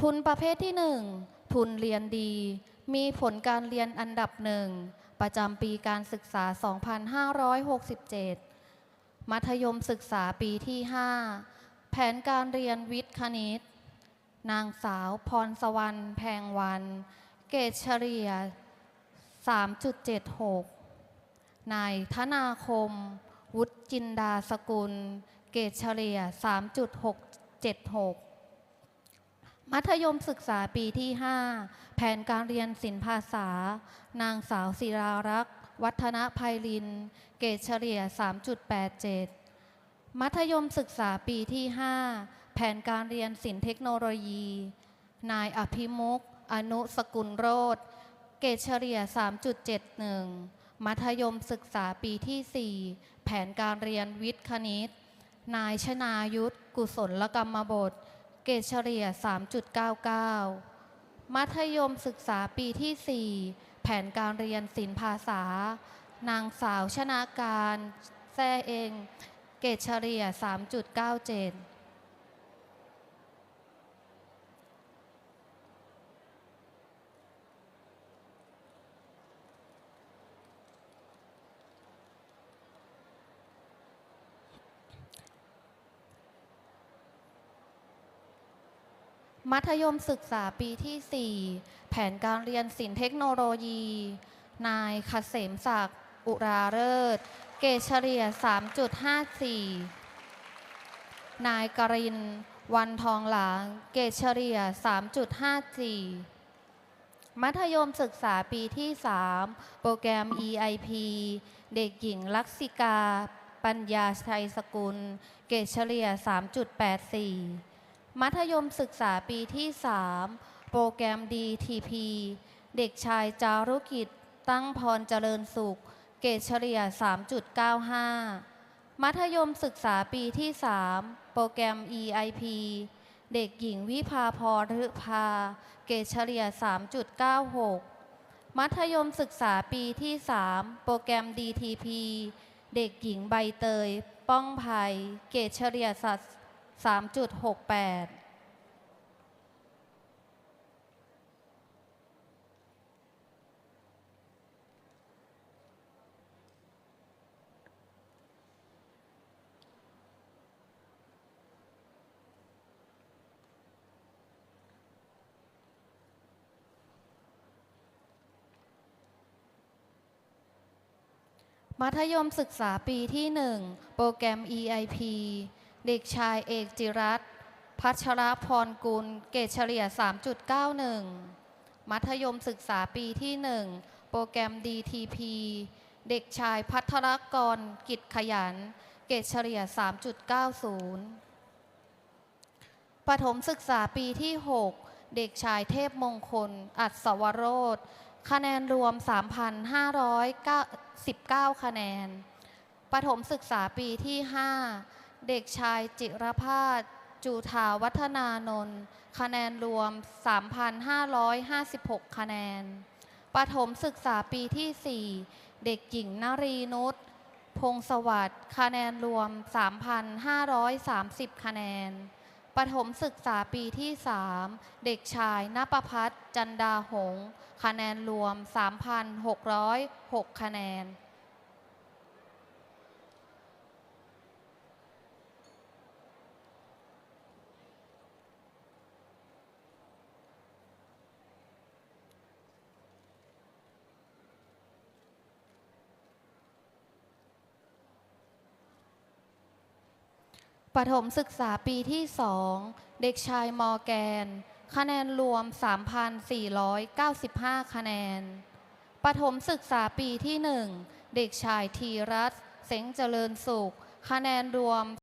ทุนประเภทที่ 1 ทุนเรียนดี มีผลการเรียนอันดับหนึ่งประจำปีการศึกษา 2567 มัธยมศึกษาปีที่ 5 แผนการเรียนวิทย์คณิต นางสาวพรสวรรณแพงวัน เกรดเฉลี่ย 3.76 นายธนาคม วุฒิจินดาสกุล เกรดเฉลี่ย 3.676 มัธยมศึกษาปีที่ 5 แผนการเรียนศิลปภาษา นางสาวศิรารักษ์ วัฒนภัยริน เกรดเฉลี่ย 3.87 มัธยมศึกษาปีที่ 5 แผนการเรียนศิลปเทคโนโลยี นายอภิมุก อนุสกุลโรธเกรดเฉลี่ย 3.71 มัธยมศึกษาปีที่ 4 แผนการเรียนวิทย์คณิต นายชนายุทธ กุศลกรรมบท เกรดเฉลี่ย 3.99 มัธยมศึกษาปีที่ 4 แผนการเรียนศิลปภาษา นางสาวชนะการ แซ่เอง เกรดเฉลี่ย 3.97 มัธยมศึกษาปีที่ 4 แผนการเรียนศิลป์เทคโนโลยี นายคเสมศักดิ์ อุราเริศ เกรดเฉลี่ย 3.54 นายกริน วันทองหลาง เกรดเฉลี่ย 3.54 มัธยมศึกษาปีที่ 3 โปรแกรม EIP เด็กหญิงลักษิกา ปัญญาชัยสกุล เกรดเฉลี่ย 3.84 มัธยมศึกษาปีที่ 3 โปรแกรม DTP เด็กชายจารุกิจ ตั้งพรเจริญสุข เกรดเฉลี่ย 3.95 มัธยมศึกษาปีที่ 3 โปรแกรม EIP เด็กหญิงวิภาพรฤภาเกรดเฉลี่ย 3.96 มัธยมศึกษาปีที่ 3 โปรแกรม DTP เด็กหญิงใบเตย ป้องภัย เกรดเฉลี่ยสัด 3.68มัธยมศึกษาปีที่ 1 โปรแกรม EIP เด็กชายเอกจิรัตพัชรพรกุล เกรดเฉลี่ย 3.91 มัธยมศึกษาปีที่ 1 โปรแกรม DTP เด็กชายพัทรกร กิจขยัน เกรดเฉลี่ย 3.90ประถมศึกษาปีที่ 6 เด็กชายเทพมงคล อัศวโรธคะแนนรวม 3,519 คะแนนประถมศึกษาปีที่ 5 เด็กชายจิรพาสจูทาวัฒนานนท์คะแนนรวม 3,556 คะแนน ประถมศึกษาปีที่ 4 เด็กหญิงนรีนุชพงศวัสดิ์คะแนนรวม 3,530 คะแนน ประถมศึกษาปีที่ 3 เด็กชายนปพัฒน์จันดาหง คะแนนรวม 3,606 คะแนน ปฐมศึกษาปีที่สองเด็กชายมอแกน คะแนนรวม 3,495 คะแนน ปฐมศึกษาปีที่หนึ่งเด็กชายทีรัตเสงเจริญสุข คะแนนรวม